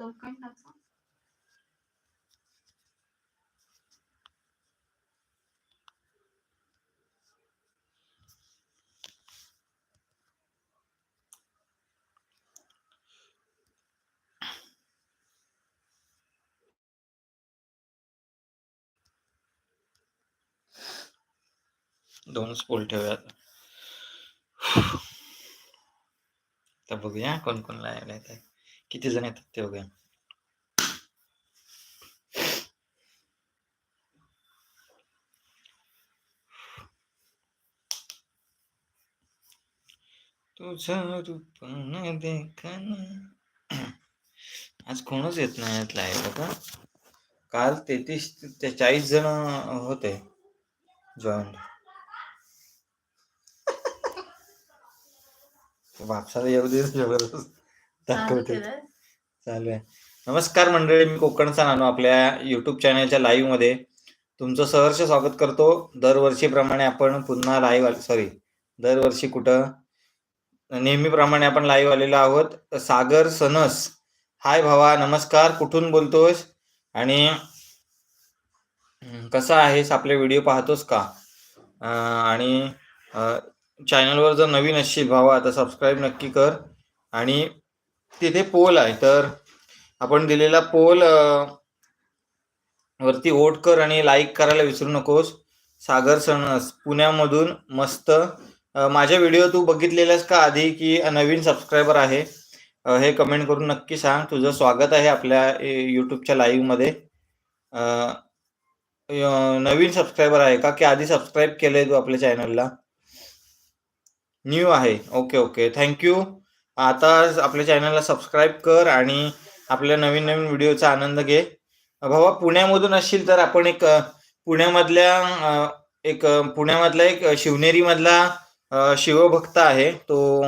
लोखंडाचा दोन स्पूल ठेवूयात. तर बघूया कोण कोण लायला येत आहे किती जण येतात ते वगैरे? तुझं रूप न देखणं आज कोणच येत नाही यात लायला का काल तेहतीस ते चाळीस जण होते जॉईन वापसाला येऊ दे जबरदस्त. दाखवते केलं चालू आहे नमस्कार मंडळी मी कोकणचा नानू आपल्या युट्यूब चॅनलच्या लाईव्हमध्ये. तुमचं सहर्ष स्वागत करतो. दरवर्षीप्रमाणे आपण पुन्हा लाईव्ह सॉरी दरवर्षी कुठं? नेहमीप्रमाणे आपण लाईव्ह आलेलो आहोत. सागर सनस. हाय भावा नमस्कार. कुठून बोलतोस? आणि कसा आहेस? आपले व्हिडिओ पाहतोस का? आणि चॅनलवर जर नवीन असशील भावा तर सबस्क्राईब नक्की कर. आणि तिथे पोल आहे. तर आपण दिलेला पोल वरती वोट कर आणि लाईक करायला विसरू नकोस. सागर सणस पुण्यामधून मस्त. माझ्या व्हिडिओ तू बघितलेलास का आधी की नवीन सबस्क्रायबर आहे? हे कमेंट करून नक्की सांग. तुझं स्वागत आहे आपल्या युट्यूबच्या लाईव्हमध्ये नवीन सबस्क्रायबर आहे का? की आधी सबस्क्राईब केलंय तू आपल्या चॅनलला न्यू आहे. ओके ओके थँक्यू आता आपल्या चॅनलला सबस्क्राईब कर आणि आपल्या नवीन नवीन व्हिडिओचा आनंद घे. भावा पुण्यामधून असशील तर आपण एक पुण्यामधल्या एक पुण्यामधला एक शिवनेरीमधला शिवभक्त आहे. तो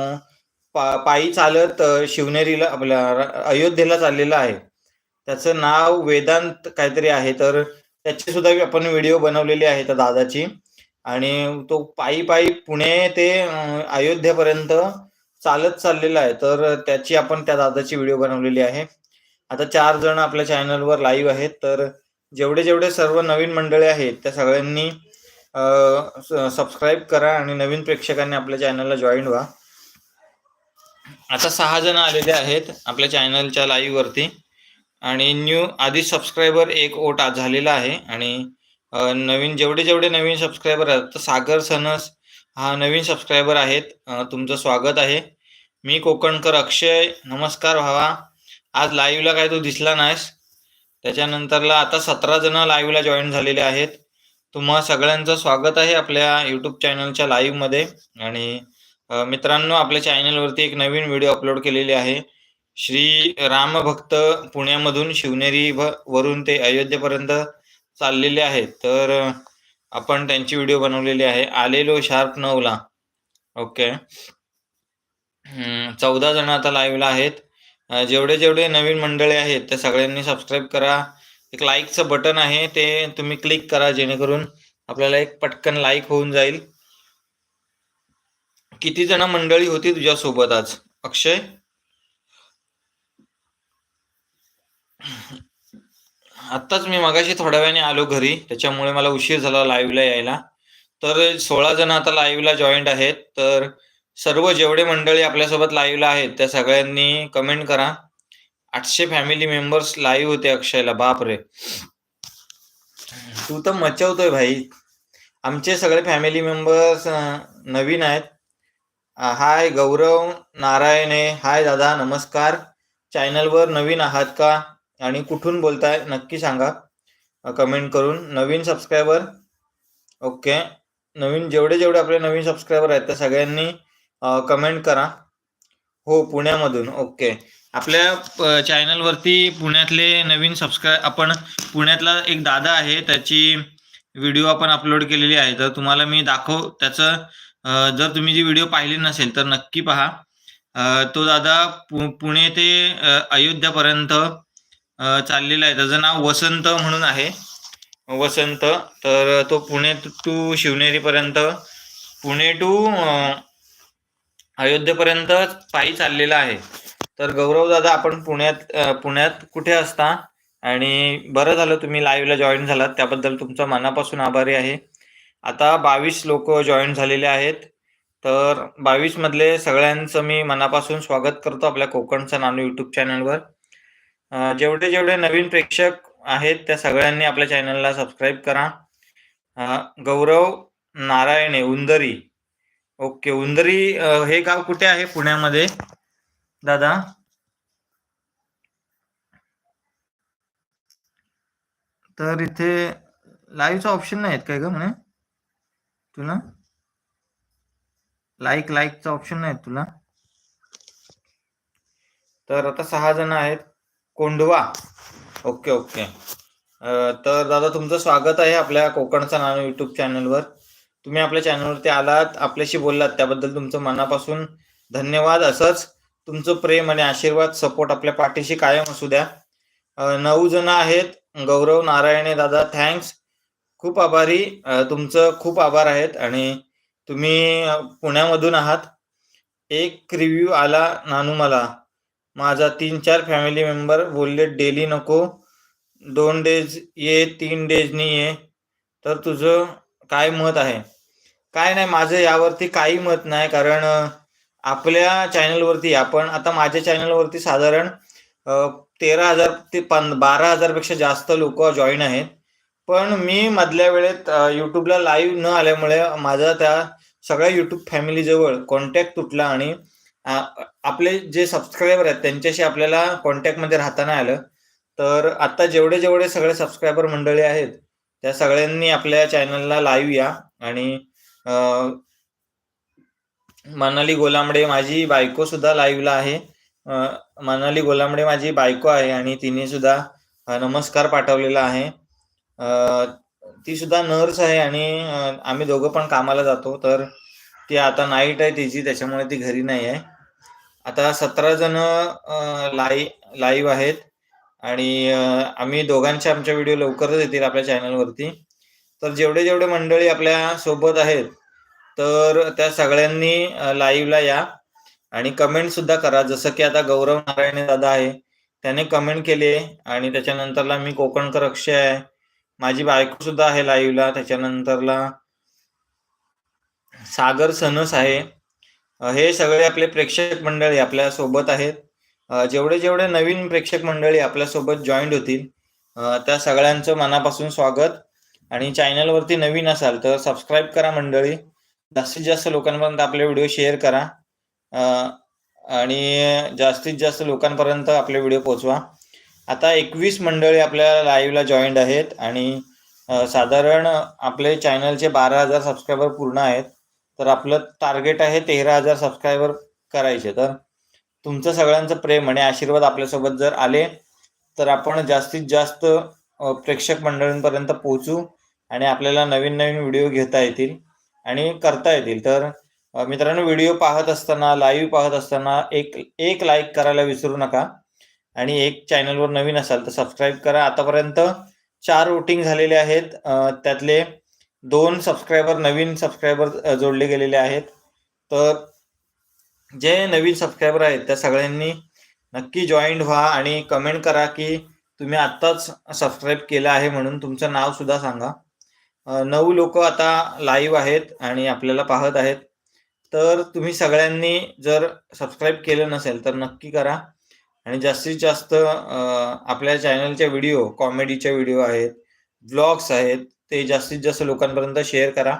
पा पायी चालत शिवनेरीला आपल्या अयोध्येला चाललेला आहे. त्याचं नाव वेदांत काहीतरी आहे. तर त्याची सुद्धा आपण व्हिडिओ बनवलेली आहे त्या दादाची. आणि तो पायी पायी पुणे ते अयोध्येपर्यंत चालत चाललेला आहे. तर त्याची आपण त्या दादाची व्हिडिओ बनवलेली आहे. आता चार जण आपल्या चॅनलवर लाईव्ह आहेत. तर जेवढे जेवढे सर्व नवीन मंडळी आहेत त्या सगळ्यांनी सबस्क्राईब करा आणि नवीन प्रेक्षकांनी आपल्या चॅनलला जॉईन व्हा. आता सहा जण आलेले आहेत आपल्या चॅनलच्या लाईव्ह वरती. आणि न्यू आधी सबस्क्रायबर एक ओट आज झालेला आहे. आणि नवीन जेवढे जेवढे नवीन सबस्क्रायबर आहेत तर सागर सनस हा नवीन सबस्क्रायबर आहेत. तुमचं स्वागत आहे. मी कोकणकर अक्षय. नमस्कार भावा. आज लाईव्हला काय तू दिसला नाहीस. त्याच्यानंतरला आता सतरा जण लाईव्हला जॉईन झालेले आहेत. तुम्हा सगळ्यांचं स्वागत आहे आपल्या युट्यूब चॅनलच्या लाईव्हमध्ये आणि मित्रांनो आपल्या चॅनलवरती एक नवीन व्हिडिओ अपलोड केलेली आहे. श्री रामभक्त पुण्यामधून शिवनेरी व- वरून ते अयोध्येपर्यंत चाललेले आहेत. तर आपण त्यांची व्हिडिओ बनवलेली आहे. आलेलो शार्प नऊला. ओके चौदा जण आता लाईव्हला आहेत. जेवढे जेवढे नवीन मंडळी आहेत त्या सगळ्यांनी सबस्क्राईब करा. एक लाईकचं बटन आहे ते तुम्ही क्लिक करा जेणेकरून आपल्याला एक पटकन लाईक होऊन जाईल. किती जण मंडळी होती तुझ्यासोबत आज? अक्षय? आत्ताच मी मगाशी थोड्या वेळाने आलो घरी त्याच्यामुळे मला उशीर झाला लाईव्हला यायला. तर सोळा जण आता लाईव्हला जॉईंट आहेत. तर सर्व जेवढे मंडळी आपल्यासोबत लाईव्हला आहेत त्या सगळ्यांनी कमेंट करा. आठशे फॅमिली मेंबर्स लाईव्ह होते अक्षयला बाप रे तू तर मचवतोय भाई. आमचे सगळे फॅमिली मेंबर्स नवीन आहेत. हाय गौरव नारायणे हाय दादा नमस्कार. चॅनलवर नवीन आहात का? आणि कुठून बोलताय नक्की सांगा. कमेंट करून. नवीन सबस्क्रायबर ओके नवीन जेवढे जेवढे आपले नवीन सबस्क्रायबर आहेत त्या सगळ्यांनी कमेंट करा. हो पुण्यामधून. ओके आपल्या चॅनलवरती पुण्यातले नवीन सबस्क्राय आपण पुण्यातला एक दादा आहे त्याची व्हिडिओ आपण अपलोड केलेली आहे. तर तुम्हाला मी दाखव त्याचं जर तुम्ही जी व्हिडिओ पाहिली नसेल तर नक्की पहा. तो दादा पु पुणे ते अयोध्यापर्यंत चाललेला आहे. त्याचं नाव वसंत म्हणून आहे. वसंत तर तो पुणे टू शिवनेरीपर्यंत पुणे टू अयोध्येपर्यंत पायी चाललेला आहे. तर गौरव दादा आपण पुण्यात पुण्यात कुठे असता? आणि बरं झालं तुम्ही लाईव्हला जॉईन झालात. त्याबद्दल तुमचा मनापासून आभारी आहे. आता बावीस लोक जॉईन झालेले आहेत. तर बावीस मधले सगळ्यांचं मी मनापासून स्वागत करतो आपल्या कोकणचा नानू युट्यूब चॅनलवर जेवढे जेवढे नवीन प्रेक्षक आहेत त्या सगळ्यांनी आपल्या चॅनलला सबस्क्राईब करा. गौरव नारायणे उंदरी. ओके उंदरी हे गाव कुठे आहे पुण्यामध्ये? दादा? तर इथे लाईव्हचा ऑप्शन नाही आहेत काय ग म्हणे? तुला? लाईक लाईकचा ऑप्शन नाही तुला? तर आता सहा जण आहेत. Kondhwa okay okay. तर दादा तुमचं स्वागत आहे आपल्या कोकणचा नाव युट्यूब चॅनलवर तुम्ही आपल्या चॅनलवरती आलात आपल्याशी बोललात त्याबद्दल तुमचं मनापासून धन्यवाद. असंच तुमचं प्रेम आणि आशीर्वाद सपोर्ट आपल्या पाठीशी कायम असू द्या. नऊ जण आहेत. गौरव नारायणे दादा थँक्स खूप आभारी. तुमचं खूप आभार आहेत आणि तुम्ही पुण्यामधून आहात. एक रिव्ह्यू आला नानू मला. माझा तीन चार फॅमिली मेंबर बोलले डेली नको दोन डेज ये तीन डेजनी ये तर तुझं काय मत आहे? काय नाही माझं यावरती काही मत नाही कारण आपल्या चॅनलवरती आपण आता माझ्या चॅनलवरती साधारण तेरा हजार ते पं बारा हजारपेक्षा जास्त लोक जॉईन आहेत. पण मी मधल्या वेळेत यूट्यूबला लाईव्ह न आल्यामुळे माझा त्या सगळ्या यूट्यूब फॅमिलीजवळ कॉन्टॅक्ट तुटला आणि आपले जे सबस्क्रायबर आहेत त्यांच्याशी आपल्याला कॉन्टॅक्टमध्ये राहताना आलं. तर आता जेवढे जेवढे सगळे सबस्क्रायबर मंडळी आहेत त्या सगळ्यांनी आपल्या चॅनलला लाईव्ह या. आणि मनाली गोलांबडे माझी बायको सुद्धा लाईव्हला आहे. मनाली गोलांबडे माझी बायको आहे आणि तिने सुद्धा नमस्कार पाठवलेला आहे. ती सुद्धा नर्स आहे आणि आम्ही दोघं पण कामाला जातो. तर ती आता नाईट आहे तिची त्याच्यामुळे ती घरी नाही आहे. आता सतरा जण लाई लाईव्ह आहेत. आणि आम्ही दोघांचे आमच्या व्हिडिओ लवकरच येतील आपल्या चॅनलवरती. तर जेवढे जेवढे मंडळी आपल्यासोबत आहेत तर त्या सगळ्यांनी लाईव्हला या. आणि कमेंट सुद्धा करा. जसं की आता गौरव नारायण दादा आहे त्याने कमेंट केली. आहे आणि त्याच्यानंतरला मी कोकणकर अक्षय आहे. माझी बायको सुद्धा आहे लाईव्हला त्याच्यानंतरला सागर सनस आहे. हे सगळे आपले प्रेक्षक मंडळी आपल्यासोबत आहेत. जेवढे जेवढे नवीन प्रेक्षक मंडळी आपल्यासोबत जॉईंट होतील त्या सगळ्यांचं मनापासून स्वागत. आणि चॅनलवरती नवीन असाल तर सबस्क्राईब करा मंडळी. जास्तीत जास्त लोकांपर्यंत आपले व्हिडिओ शेअर करा. आणि जास्तीत जास्त लोकांपर्यंत आपले व्हिडिओ पोचवा आता एकवीस मंडळी आपल्या लाईव्हला जॉईंट आहेत आणि साधारण आपले चॅनलचे बारा हजार सबस्क्रायबर पूर्ण आहेत. तर आपलं टार्गेट आहे तेरा हजार सबस्क्रायबर करायचे. तर तुमचं सगळ्यांचं प्रेम आणि आशीर्वाद आपल्यासोबत जर आले तर आपण जास्तीत जास्त प्रेक्षक मंडळींपर्यंत पोहोचू आणि आपल्याला नवीन नवीन व्हिडिओ घेता येतील आणि करता येतील. तर मित्रांनो व्हिडिओ पाहत असताना लाईव्ह पाहत असताना एक एक लाईक करायला विसरू नका आणि एक चॅनलवर नवीन असाल तर सबस्क्राईब करा. आतापर्यंत चार वोटिंग झालेले आहेत. त्यातले दोन सबस्क्रायबर नवीन सबस्क्रायबर जोडले गेलेले आहेत. तर जे नवीन सबस्क्रायबर आहेत त्या सगळ्यांनी नक्की जॉईंट व्हा आणि कमेंट करा की तुम्ही आत्ताच सबस्क्राईब केलं आहे म्हणून तुमचं नाव सुद्धा सांगा. नऊ लोक आता लाईव्ह आहेत आणि आपल्याला पाहत आहेत. तर तुम्ही सगळ्यांनी जर सबस्क्राईब केलं नसेल तर नक्की करा. आणि जास्तीत जास्त आपल्या चॅनलचे व्हिडिओ कॉमेडीचे व्हिडिओ आहेत ब्लॉग्स आहेत ते जास्तीत जास्त लोकांपर्यंत शेअर करा.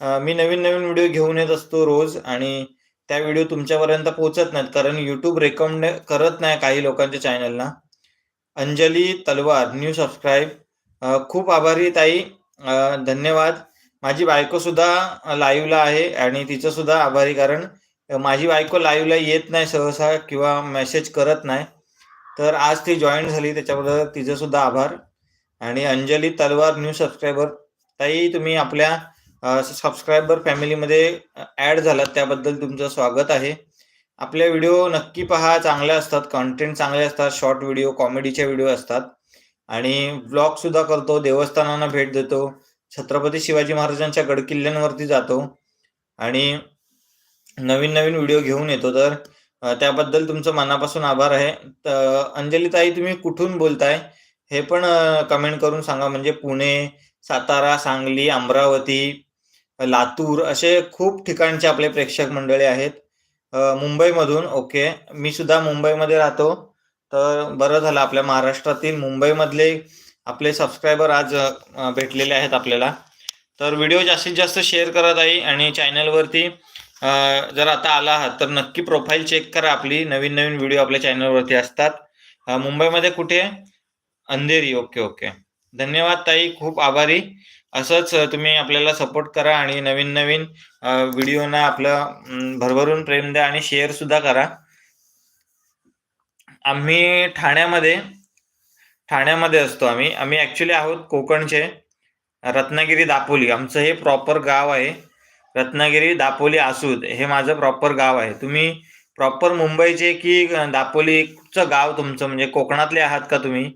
मी नवीन नवीन व्हिडिओ घेऊन येत असतो रोज आणि त्या व्हिडिओ तुमच्यापर्यंत पोहोचत नाहीत कारण यूट्यूब रेकमेंड करत नाही काही लोकांच्या चॅनलला अंजली तलवार न्यू सबस्क्राईब खूप आभारी ताई. धन्यवाद. माझी बायको सुद्धा लाईव्हला आहे आणि तिचं सुद्धा आभारी कारण माझी बायको लाईव्हला येत नाही सहसा किंवा मेसेज करत नाही. तर आज ती जॉईन झाली त्याच्याबद्दल तिचं सुद्धा आभार. आणि अंजली तलवार न्यू सबस्क्रायबर ताई तुम्ही आपल्या सबस्क्रायबर फॅमिलीमध्ये ॲड झालात त्याबद्दल तुमचं स्वागत आहे. आपले व्हिडिओ नक्की पहा चांगले असतात कंटेंट चांगले असतात शॉर्ट व्हिडिओ कॉमेडीचे व्हिडिओ असतात. आणि ब्लॉग सुद्धा करतो देवस्थानांना भेट देतो छत्रपती शिवाजी महाराजांच्या गडकिल्ल्यांवरती जातो. आणि नवीन नवीन व्हिडिओ घेऊन येतो तर त्याबद्दल तुमचं मनापासून आभार आहे. तर अंजली ताई तुम्ही कुठून बोलताय? हे पण कमेंट करून सांगा. म्हणजे पुणे सातारा सांगली अमरावती लातूर असे खूप ठिकाणचे आपले प्रेक्षक मंडळी आहेत. मुंबईमधून ओके मी सुद्धा मुंबईमध्ये राहतो. तर बरं झालं आपल्या महाराष्ट्रातील मुंबईमधले आपले सबस्क्रायबर आज भेटलेले आहेत आपल्याला. तर व्हिडिओ जास्तीत जास्त शेअर करत आहे आणि चॅनलवरती जर आता आला आहात तर नक्की प्रोफाईल चेक करा आपली. नवीन नवीन व्हिडिओ आपल्या चॅनलवरती असतात. मुंबईमध्ये कुठे? अंधेरी. Okay okay. धन्यवाद ताई खूप आभारी. असंच तुम्ही आपल्याला सपोर्ट करा आणि नवीन नवीन व्हिडिओना आपलं भरभरून प्रेम द्या आणि शेअर सुद्धा करा. आम्ही ठाण्यामध्ये ठाण्यामध्ये असतो आम्ही. आम्ही ॲक्च्युली आहोत कोकणचे. रत्नागिरी दापोली. आमचं हे प्रॉपर गाव आहे. रत्नागिरी दापोली आसूद. हे माझं प्रॉपर गाव आहे. तुम्ही प्रॉपर मुंबईचे की दापोलीचं गाव तुमचं? म्हणजे कोकणातले आहात का तुम्ही?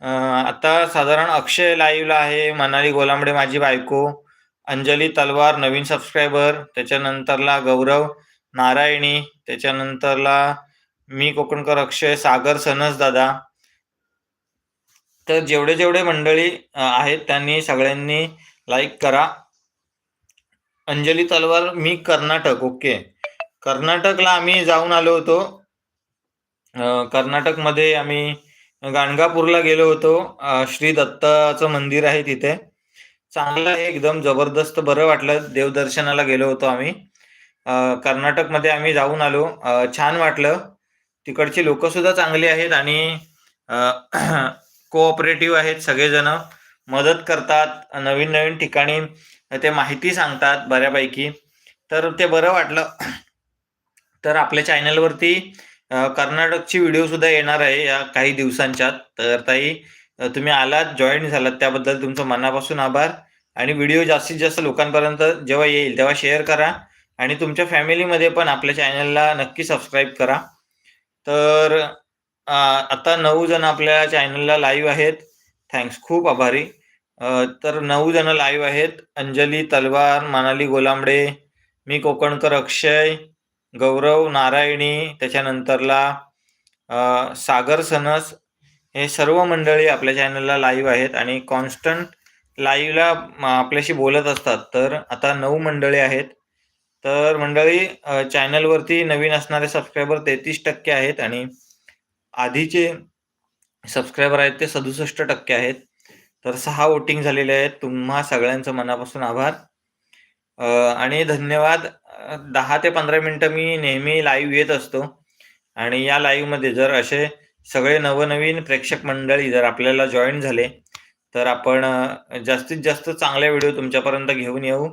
आता साधारण अक्षय लाईव्हला आहे मनाली गोलांबडे माझी बायको अंजली तलवार नवीन सबस्क्रायबर त्याच्यानंतरला गौरव नारायणी त्याच्यानंतरला मी कोकणकर अक्षय सागर सनस दादा. तर जेवढे जेवढे मंडळी अ, आहेत त्यांनी सगळ्यांनी लाईक करा. अंजली तलवार मी कर्नाटक ओके. कर्नाटकला आम्ही जाऊन आलो होतो. अ, कर्नाटकमध्ये आम्ही गाणगापूरला गेलो होतो. श्री दत्ताचं मंदिर आहे तिथे. चांगलं आहे एकदम जबरदस्त बरं वाटलं. देवदर्शनाला गेलो होतो आम्ही. कर्नाटकमध्ये आम्ही जाऊन आलो. छान वाटलं. तिकडची लोक सुद्धा चांगली आहेत आणि कोऑपरेटिव्ह आहेत सगळेजण. मदत करतात. नवीन नवीन ठिकाणी ते माहिती सांगतात बऱ्यापैकी. तर ते बरं वाटलं. तर आपल्या चॅनलवरती कर्नाटकची व्हिडिओ सुद्धा येणार आहे या काही दिवसांच्यात. तर ताई तुम्ही आलात जॉईन झालात त्याबद्दल तुमचं मनापासून आभार. आणि व्हिडिओ जास्तीत जास्त लोकांपर्यंत जेव्हा येईल तेव्हा शेअर करा. आणि तुमच्या फॅमिलीमध्ये पण आपल्या चॅनलला नक्की सबस्क्राईब करा. तर आता नऊ जण आपल्या चॅनलला लाईव्ह आहेत. थँक्स खूप आभारी. तर नऊ जण लाईव्ह आहेत. अंजली तलवार मनाली गोलांबडे मी कोकणकर अक्षय गौरव नारायणी त्याच्यानंतरला सागर सनस हे सर्व मंडळी आपल्या चॅनलला लाईव्ह आहेत आणि कॉन्स्टंट लाईव्हला आपल्याशी बोलत असतात. तर आता नऊ मंडळी आहेत. तर मंडळी चॅनलवरती नवीन असणारे सबस्क्रायबर तेहतीस टक्के आहेत आणि आधीचे सबस्क्रायबर आहेत ते सदुसष्ट टक्के आहेत. तर सहा वोटिंग झालेले आहेत. तुम्हा सगळ्यांचं मनापासून आभार. आणि धन्यवाद. दहा ते पंधरा मिनटं मी नेहमी लाईव्ह येत असतो. आणि या लाईव्हमध्ये जर असे सगळे नवनवीन प्रेक्षक मंडळी जर आपल्याला जॉईन झाले तर आपण जास्तीत जास्त चांगले व्हिडिओ तुमच्यापर्यंत घेऊन येऊ.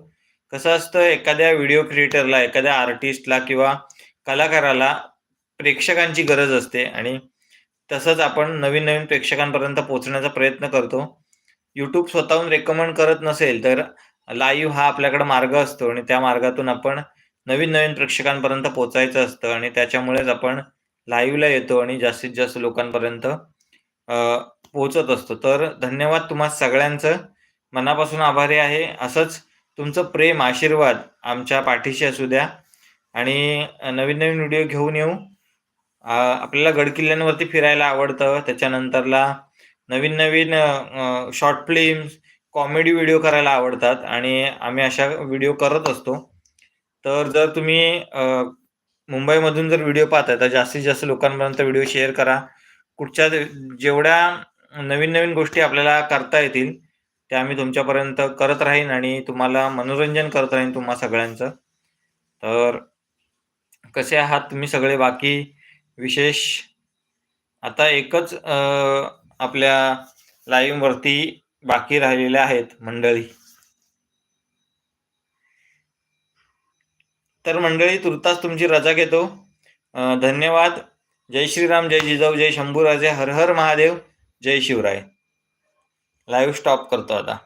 कसं असतं एखाद्या व्हिडिओ क्रिएटरला एखाद्या आर्टिस्टला किंवा कलाकाराला प्रेक्षकांची गरज असते. आणि तसंच आपण नवीन नवीन प्रेक्षकांपर्यंत पोहोचण्याचा प्रयत्न करतो. यूट्यूब स्वतःहून रेकमेंड करत नसेल तर लाईव्ह हा आपल्याकडे मार्ग असतो. आणि त्या मार्गातून आपण नवीन नवीन प्रेक्षकांपर्यंत पोचायचं असतं आणि त्याच्यामुळेच आपण लाईव्हला येतो आणि जास्तीत जास्त लोकांपर्यंत पोहोचत असतो. तर धन्यवाद तुम्हा सगळ्यांचं. मनापासून आभारी आहे. असंच तुमचं प्रेम आशीर्वाद आमच्या पाठीशी असू द्या. आणि नवीन नवीन व्हिडिओ घेऊन येऊ. आपल्याला गडकिल्ल्यांवरती फिरायला आवडतं. त्याच्यानंतरला नवीन नवीन शॉर्ट फिल्म्स कॉमेडी व्हिडिओ करायला आवडतात. आणि आम्ही अशा व्हिडिओ करत असतो. तर जर तुम्ही मुंबईमधून जर व्हिडिओ पाहताय तर जास्तीत जास्त लोकांपर्यंत व्हिडिओ शेअर करा. कुठच्या जेवढ्या नवीन नवीन गोष्टी आपल्याला करता येतील त्या आम्ही तुमच्यापर्यंत करत राहीन आणि तुम्हाला मनोरंजन करत राहीन तुम्हा सगळ्यांचं. तर कसे आहात तुम्ही सगळे? बाकी विशेष? आता एकच आपल्या लाईव्हवरती बाकी राहिलेल्या आहेत मंडळी. तर मंडळी तुर्तास तुमची रजा घेतो. धन्यवाद. जय श्रीराम जय जिजाऊ जय शंभूराजे हर हर महादेव जय शिवराय. लाईव्ह स्टॉप करतो आता.